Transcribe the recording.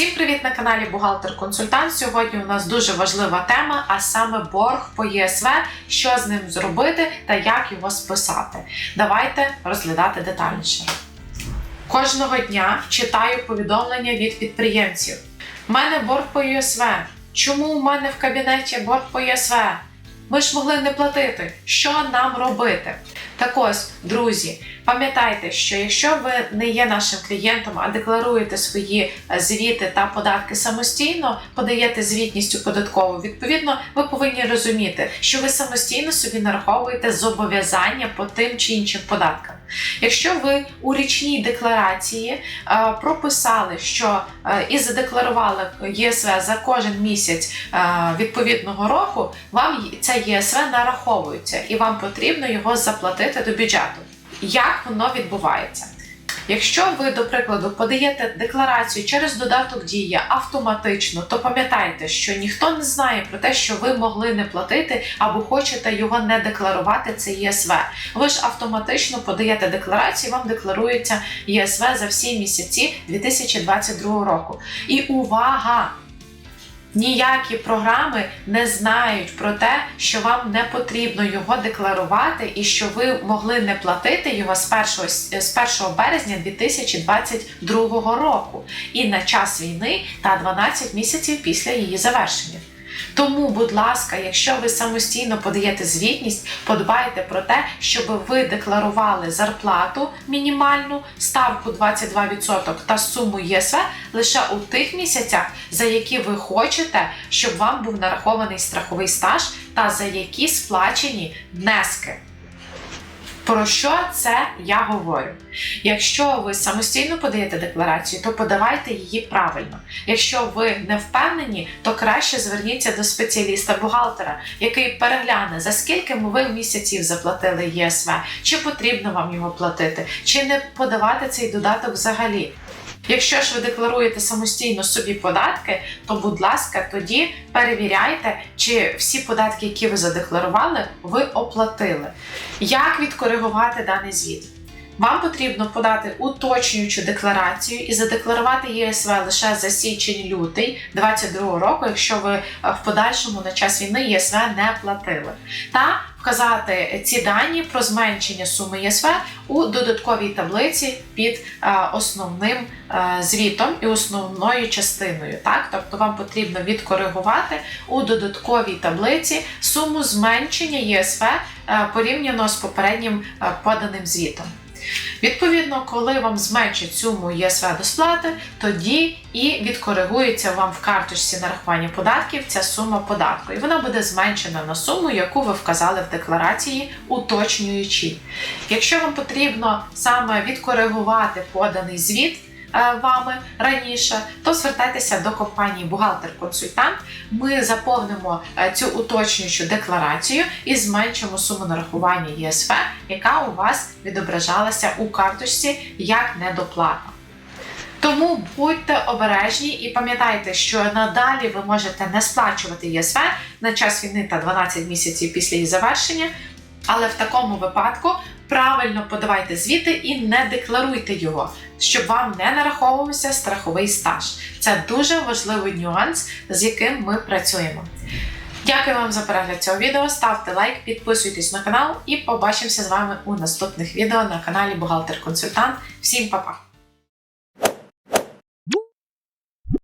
Всім привіт на каналі Бухгалтер Консультант. Сьогодні у нас дуже важлива тема, а саме борг по ЄСВ, що з ним зробити та як його списати. Давайте розглядати детальніше. Кожного дня читаю повідомлення від підприємців. У мене борг по ЄСВ. Чому у мене в кабінеті борг по ЄСВ? Ми ж могли не платити. Що нам робити? Так ось, друзі, пам'ятайте, що якщо ви не є нашим клієнтом, а декларуєте свої е, звіти та податки самостійно, подаєте звітність у податкову, відповідно, ви повинні розуміти, що ви самостійно собі нараховуєте зобов'язання по тим чи іншим податкам. Якщо ви у річній декларації е, прописали, що е, і задекларували ЄСВ за кожен місяць е, відповідного року, вам це ЄСВ нараховується і вам потрібно його заплатити до бюджету. Як воно відбувається? Якщо ви, до прикладу, подаєте декларацію через додаток Дія автоматично, то пам'ятайте, що ніхто не знає про те, що ви могли не платити або хочете його не декларувати. Це ЄСВ. Ви ж автоматично подаєте декларацію, вам декларується ЄСВ за всі місяці 2022 року. І увага! Ніякі програми не знають про те, що вам не потрібно його декларувати, і що ви могли не платити його з 1, з 1 березня 2022 року і на час війни та 12 місяців після її завершення. Тому, будь ласка, якщо ви самостійно подаєте звітність, подбайте про те, щоб ви декларували зарплату мінімальну, ставку 22% та суму ЄСВ лише у тих місяцях, за які ви хочете, щоб вам був нарахований страховий стаж та за які сплачені внески. Про що це я говорю? Якщо ви самостійно подаєте декларацію, то подавайте її правильно. Якщо ви не впевнені, то краще зверніться до спеціаліста-бухгалтера, який перегляне, за скільки ви місяців заплатили ЄСВ, чи потрібно вам його платити, чи не подавати цей додаток взагалі. Якщо ж ви декларуєте самостійно собі податки, то будь ласка, тоді перевіряйте, чи всі податки, які ви задекларували, ви оплатили. Як відкоригувати даний звіт? Вам потрібно подати уточнюючу декларацію і задекларувати ЄСВ лише за січень-лютий 2022 року, якщо ви е, в подальшому на час війни ЄСВ не платили, та вказати ці дані про зменшення суми ЄСВ у додатковій таблиці під е, основним е, звітом і основною частиною. Так, тобто вам потрібно відкоригувати у додатковій таблиці суму зменшення ЄСВ е, порівняно з попереднім поданим звітом. Відповідно, коли вам зменшать суму ЄСВ до сплати, тоді і відкоригується вам в карточці нарахування податків ця сума податку. І вона буде зменшена на суму, яку ви вказали в декларації, уточнюючи. Якщо вам потрібно саме відкоригувати поданий звіт. Е, Вами раніше, то звертайтеся до компанії Бухгалтер-консультант. Ми заповнимо е, цю уточнюючу декларацію і зменшимо суму нарахування ЄСФ, яка у вас відображалася у карточці як недоплата. Тому будьте обережні і пам'ятайте, що надалі ви можете не сплачувати ЄСВ на час війни та 12 місяців після її завершення, але в такому випадку правильно подавайте звіти і не декларуйте його, щоб вам не нараховувався страховий стаж. Це дуже важливий нюанс, з яким ми працюємо. Дякую вам за перегляд цього відео. Ставте лайк, підписуйтесь на канал і побачимося з вами у наступних відео на каналі Бухгалтер Консультант. Всім па-па!